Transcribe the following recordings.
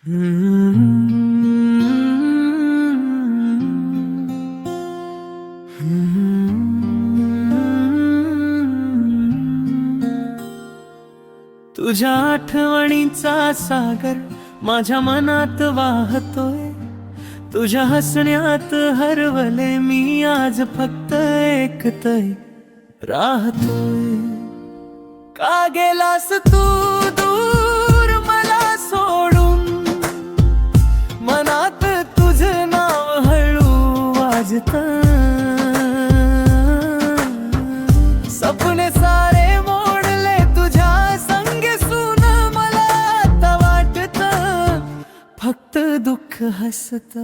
तुझ्या आठवणीचा सागर माझ्या मनात वाहतोय. तुझ्या हसण्यात हरवले मी आज फक्त एकतय. राहतोय. का गेलास तू? वाजत सपने सारे मोडले तुझ्या संगे सून मला आता वाटत. फक्त दुःख हसत.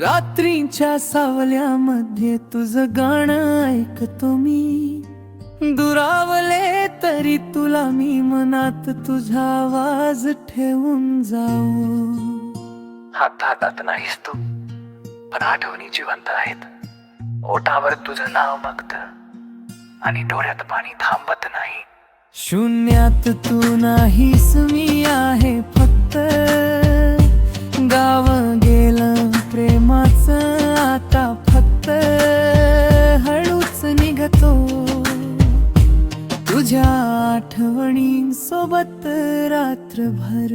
रात्रीच्या सावल्यामध्ये तुझं गाणं ऐकतो मी. दुरावले तरी तुला मी मनात तुझा आवाज ठेवून जाऊ हात हातात नाहीस तू पण आठवणी जिवंत आहेत. ओठावर तुझं नाव बघत आणि डोळ्यात पाणी थांबत नाही. शून्यात तू नाहीस मी आहे तुझ्या आठवणी सोबत रात्रभर